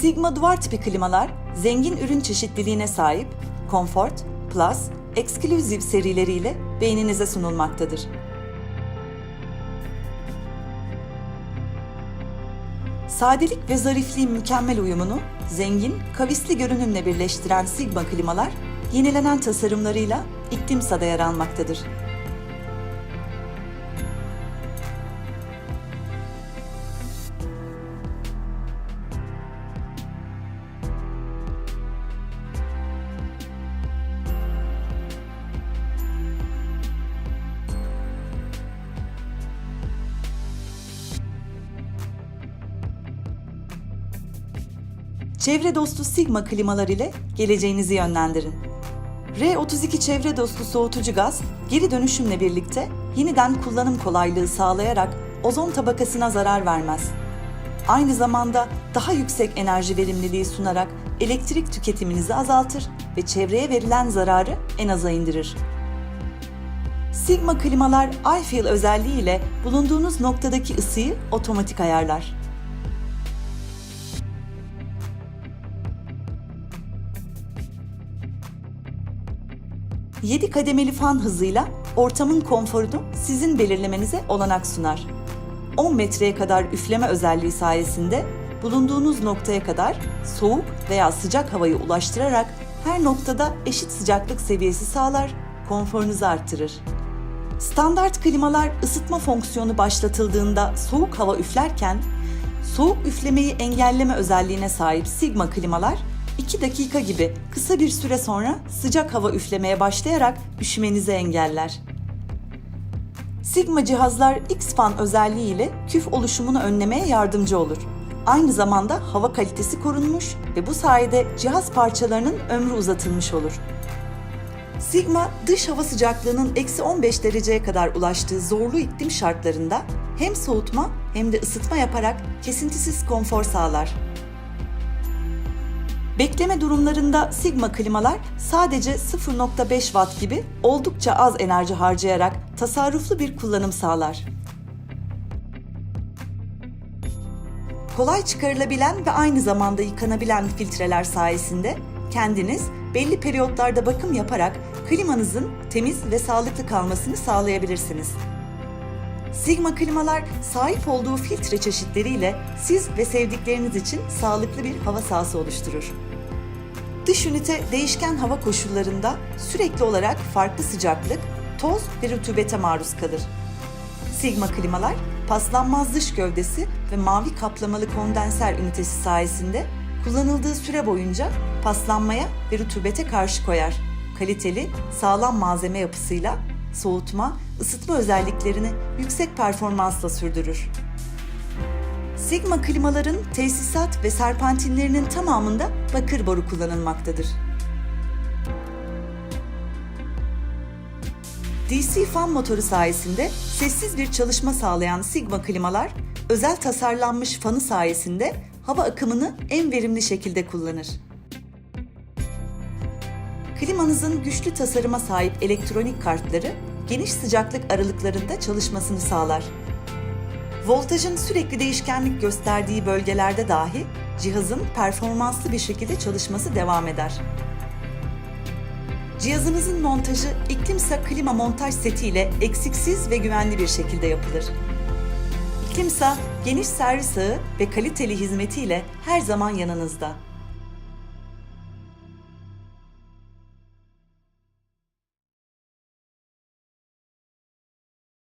Sigma duvar tipi klimalar zengin ürün çeşitliliğine sahip Comfort, Plus, Exclusive serileriyle beğeninize sunulmaktadır. Sadelik ve zarifliğin mükemmel uyumunu zengin, kavisli görünümle birleştiren Sigma klimalar yenilenen tasarımlarıyla iklimsada yer almaktadır. Çevre dostu Sigma klimalar ile geleceğinizi yönlendirin. R32 çevre dostu soğutucu gaz geri dönüşümle birlikte yeniden kullanım kolaylığı sağlayarak ozon tabakasına zarar vermez. Aynı zamanda daha yüksek enerji verimliliği sunarak elektrik tüketiminizi azaltır ve çevreye verilen zararı en aza indirir. Sigma klimalar iFeel özelliği ile bulunduğunuz noktadaki ısıyı otomatik ayarlar. 7 kademeli fan hızıyla ortamın konforunu sizin belirlemenize olanak sunar. 10 metreye kadar üfleme özelliği sayesinde bulunduğunuz noktaya kadar soğuk veya sıcak havayı ulaştırarak her noktada eşit sıcaklık seviyesi sağlar, konforunuzu arttırır. Standart klimalar ısıtma fonksiyonu başlatıldığında soğuk hava üflerken, soğuk üflemeyi engelleme özelliğine sahip Sigma klimalar 2 dakika gibi kısa bir süre sonra sıcak hava üflemeye başlayarak üşümenizi engeller. Sigma cihazlar X-Fan özelliği ile küf oluşumunu önlemeye yardımcı olur. Aynı zamanda hava kalitesi korunmuş ve bu sayede cihaz parçalarının ömrü uzatılmış olur. Sigma, dış hava sıcaklığının eksi 15 dereceye kadar ulaştığı zorlu iklim şartlarında hem soğutma hem de ısıtma yaparak kesintisiz konfor sağlar. Bekleme durumlarında Sigma klimalar sadece 0.5 watt gibi oldukça az enerji harcayarak tasarruflu bir kullanım sağlar. Kolay çıkarılabilen ve aynı zamanda yıkanabilen filtreler sayesinde kendiniz belli periyotlarda bakım yaparak klimanızın temiz ve sağlıklı kalmasını sağlayabilirsiniz. Sigma klimalar sahip olduğu filtre çeşitleriyle siz ve sevdikleriniz için sağlıklı bir hava sahası oluşturur. Dış ünite değişken hava koşullarında sürekli olarak farklı sıcaklık, toz ve rutubete maruz kalır. Sigma klimalar paslanmaz dış gövdesi ve mavi kaplamalı kondenser ünitesi sayesinde kullanıldığı süre boyunca paslanmaya ve rutubete karşı koyar. Kaliteli, sağlam malzeme yapısıyla soğutma, ısıtma özelliklerini yüksek performansla sürdürür. Sigma klimaların tesisat ve serpantinlerinin tamamında bakır boru kullanılmaktadır. DC fan motoru sayesinde sessiz bir çalışma sağlayan Sigma klimalar, özel tasarlanmış fanı sayesinde hava akımını en verimli şekilde kullanır. Klimanızın güçlü tasarıma sahip elektronik kartları geniş sıcaklık aralıklarında çalışmasını sağlar. Voltajın sürekli değişkenlik gösterdiği bölgelerde dahi cihazın performanslı bir şekilde çalışması devam eder. Cihazınızın montajı İklimsa klima montaj seti ile eksiksiz ve güvenli bir şekilde yapılır. İklimsa geniş servis ağı ve kaliteli hizmetiyle her zaman yanınızda.